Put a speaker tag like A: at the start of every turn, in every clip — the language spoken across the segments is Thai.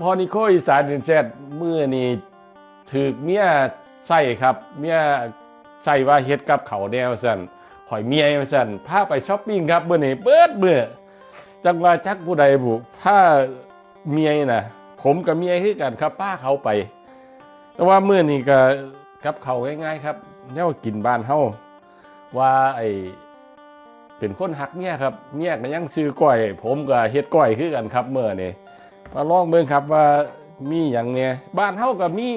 A: พอนิโคอีสานเดนแซดเมื่อนี่ถือเมียใส่ครับเมียใส่ว่าเฮ็ดกับเขาแนวสั่นข่อยเมียสั่นพาไปช้อปปิ้งครับเมื่อนี้เบิดเบื่อจังว่าจักผู้ใดบุพาเมียนะผมกับเมียคือกันครับป้าเขาไป แต่ว่าเมื่อนี้ก็กับเขาง่ายๆครับแนวกินบ้านเฮาว่าไอเป็นคนหักเมียครับเมียก็ยังซื้อก้อย ผมก็เฮ็ดก้อยคือกันครับเมื่อนี้ มาลองเบิ่งครับว่ามีอย่างเนี้ยบ้านเฮากับมี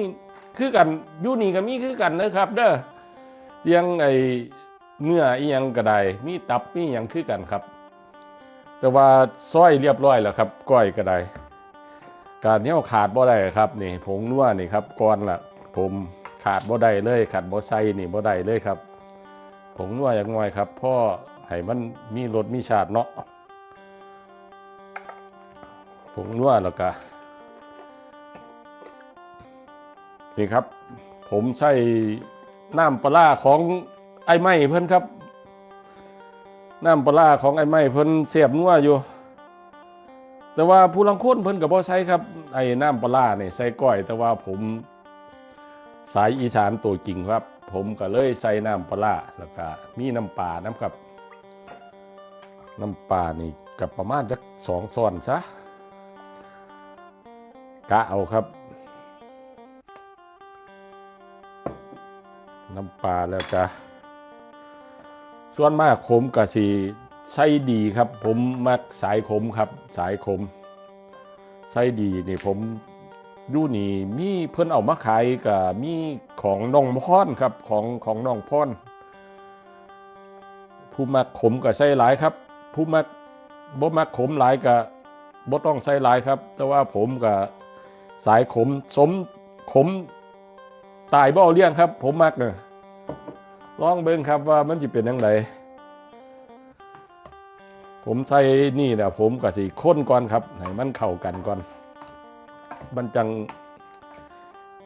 A: คือกันอยู่นี่ก็มีคือกันนะครับ เด้อเรียงไอ้เนื้ออีหยังก็ได้มีตับมีหยังคือกันครับ แต่ว่าซอยเรียบร้อยแล้วครับ ก้อยก็ได้การเนี้ยขาดบ่ได้ครับนี่ผงนัวนี่ครับก่อนละผมขาดบ่ได้เลยขาดบ่ใส่นี่บ่ได้เลยครับผงนัวอย่างน้อยครับพ่อให้มันมีรสมีชาติเนาะ งนัวแล้วก็นี่ครับ ผมใช้น้ำปลาของไอ้ไม้เพิ่นครับ น้ำปลาของไอ้ไม้เพิ่นเสียบนัวอยู่ แต่ว่าผู้ลังคนเพิ่นก็บ่ใช้ครับ ไอ้น้ำปลาร้านี่ยใส่ก้อย แต่ว่าผมสายอีสานตัวจริงครับ ผมก็เลยใส่น้ำปลาร้าแล้วก็มีน้ำปลาน้ำครับ น้ำปลานี่กับประมาณจักสองช้อนซะ กะเอาครับ น้ำปลาแล้วก็ส่วนมากขมกะสีไส้ดีครับ ผมมักสายขมครับ สายขมไส้ดีนี่ผมดูนี่มีเพิ่นเอามาขายกับมีของน้องพรครับของของน้องพรผู้มักขมกับไส้หลายครับ ผู้มักบ่มักขมหลายกับบ่ต้องใส่หลายครับ แต่ว่าผมกับ สายขมสมขมตายบ่เอาเลี้ยงครับ ผมมักเนอะลองเบิ่งครับว่ามันจะเป็นยังไงผมใส่นี่นะผมก็สิค้นก่อนครับให้มันเข้ากันก่อน มันจัง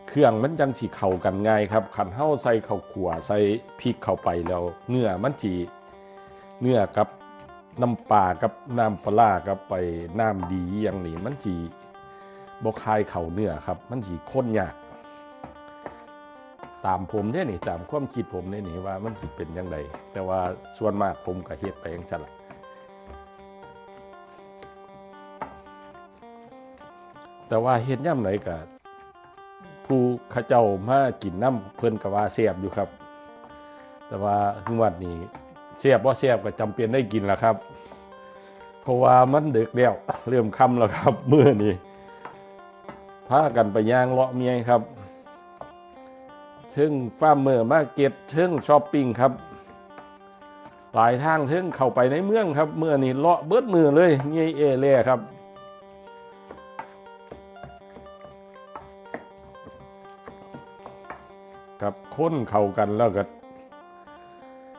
A: เครื่องมันจังสิเข้ากันง่ายครับขันเฮาใส่ข้าวขัวใส่พริกเข้าไปแล้ว เนื้อมันจีเนื้อกับน้ำปลากับน้ำปลาร้ากับไปน้ำดีอย่างนี้มันจี บคายเข่าเนื้อครับ มันสีข้นยาก ตามผมเนี่ยนี่ตามความคิดผมเนี่ยนี่ว่ามันสิเป็นยังไงแต่ว่าส่วนมากผมก็เฮ็ดไปย่างนั้นละแต่ว่าเฮ็ดย่ำไหนกับผู้ข้าเจ้ามากินน้ำเพิ่นก็ว่าเสียบอยู่ครับ แต่ว่าทุกวันนี้เสียบว่าเสียบก็จำเป็นได้กินแล้วครับ เพราะว่ามันดึกแล้วเริ่มค่ำแล้วครับเมื่อนี้ พากันไปย่างเลาะเมียครับถึงฟาร์มเมอร์มาเก็ตถึงช้อปปิ้งครับ หลายทางถึงเข้าไปในเมืองครับ เมื่อนี้เลาะเบิดมือเลยเงี้ยเอเล่ครับกับค้นเข้ากันแล้วก็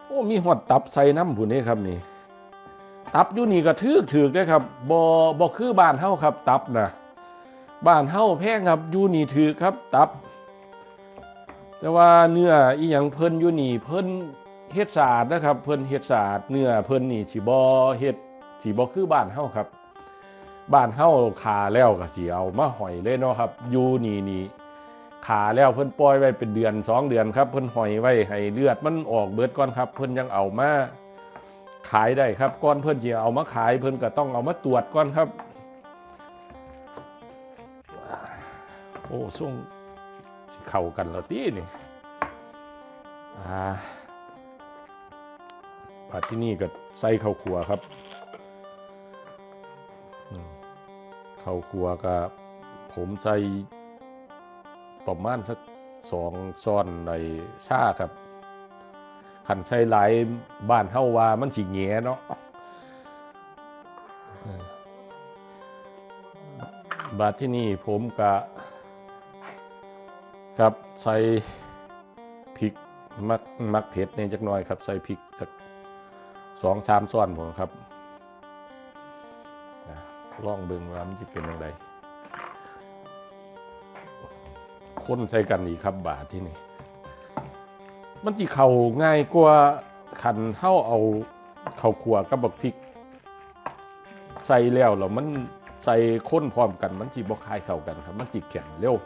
A: โอ้มีหอดตับใส่น้ำผู้นี้ครับนี่ ตับอยู่นี่ก็ถือถือได้ครับบอบอคือบ้านเฮาครับ ตับนะ บ้านเฮ้าแพงครับอยู่นี่ถือครับตับ แต่ว่าเนื้ออีหยังเพิ่นอยู่นี่เพิ่นเฮ็ดสะอาดนะครับ เพิ่นเฮ็ดสะอาดเนื้อเพิ่นนี่สิบ่เฮ็ดสิบ่คือบ้านเฮ้าครับ บ้านเฮ้าขาแล้วก็สิเอามาหอยเลยเนาะครับอยู่นี่นี่ขาแล้วเพิ่นปล่อยไว้เป็นเดือนสองเดือนครับ เพิ่นหอยไว้ให้เลือดมันออกเบิดก่อนครับ เพิ่นยังเอามาขายได้ครับก่อนเพิ่นสิเอามาขายเพิ่นก็ต้องเอามาตรวจก่อนครับ โอ้ส่งเข้ากันแล้วตีนี่อ่าผัดที่นี่ก็ใส่ข้าวขัวครับข้าวขัวก็ผมใส่ประมาณสักสองซ้อนในชาครับขันใส่หลายบ้านเฮาว่ามันสิแหงเนาะบาดที่นี่ผมกะ ครับใส่พริกมักมักเผ็ดเนี่ยจักหน่อยครับ ใส่พริกสักสองสามซ้อนผมครับนะลองเบิ่งว่ามันจะเป็นยังไงคนใช้กันอีกครับบาทที่นี่ มันจีเข่าง่ายกว่าขันเท่าเอาเข่าขัวกับบักพริก ใส่แล้วแล้วมันใส่ข้นพร้อมกัน มันจีบ่คายเข้ากันครับ มันจีแข็งเร็ว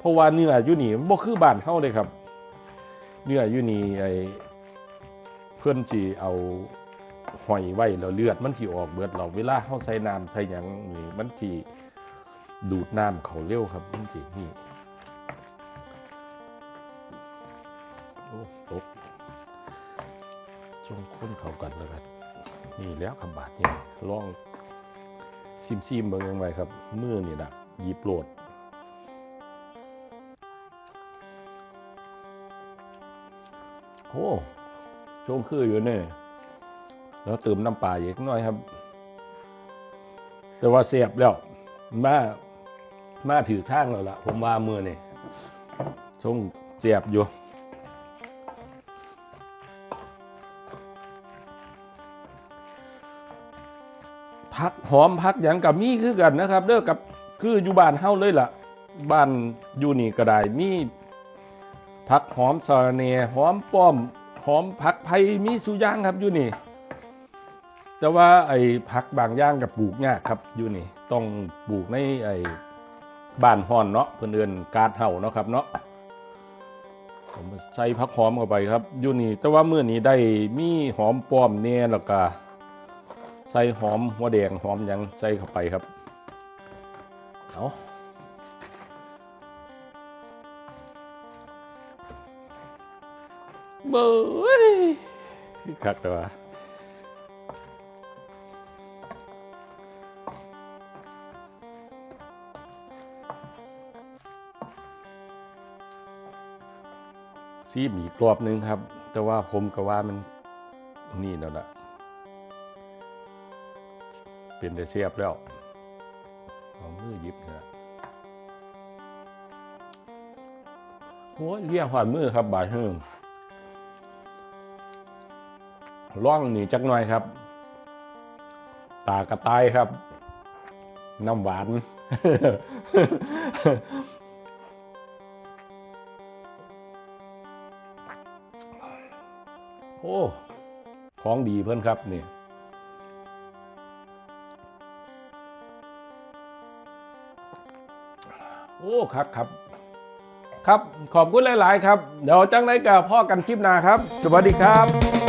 A: เพราะว่าเนื้ออยู่นี่บ่คือบ้านเฮาเลยครับ เนื้ออยู่นี่ไอเพื่อนจีเอาหอยไว้แล้วเลือดมันที่ออกเบิดเราเวลาเฮาใส่น้ำใส่หยังนี่มันที่ดูดน้ำเขาเร็วครับมันจีนี่โอ้ตกช่วงคุ้นเขากันแล้วกันนี่แล้วคำบาดนี่ลองซิมซิมเบิ่งยังไงครับมือนี่นะหยิบโหลด โอ้ชงคืออยู่เนี่ยแล้วเติมน้ำปลาอีกหน่อยครับ แต่ว่าเสียบแล้วมามาถือข้างแล้วล่ะ ผมว่ามือนี่ชงเสียบอยู่พักหอมพักอย่างกับมีคือกันนะครับเด้อกับคืออยู่บ้านเฮาเลยล่ะ บ้านอยู่นี่ก็ได้มี ผักหอมสะรเนหอมป้อมหอมผักไผ่มีสุอยางครับอยู่นี่ แต่ว่าไอ้ผักบางอย่างกับปลูกยากครับอยู่นี่ ต้องปลูกในไอ้บ้านฮอนเนาะเพื่อนเอินกาดเห่าเนาะครับเนาะผมใส่ผักหอมเข้าไปครับอยู่นี่ แต่ว่าเมื่อนี้ได้มีหอมป้อมเนี่ยแล้วก็ใส่หอมหัวแดงหอมยังใส่เข้าไปครับเอา เบ้ยคักต่ว่าซีมอีกรอบหนึงครับ แต่ว่าผมก็ว่ามันนี่แล้วนะเป็นได้เสียบแล้วเอามือหยิบเนี่ยโอ้ยเรียกหอดมือครับบาดเฮิม ล่องหนีจักหน่อยครับ ตากระต่ายครับ น้ำหวานโอ้ของดีเพื่อนครับนี่โอ้ครับครับ ครับขอบคุณหลาย ๆ ครับ เดี๋ยวจังไรกับพ่อกันคลิปหน้าครับ สวัสดีครับ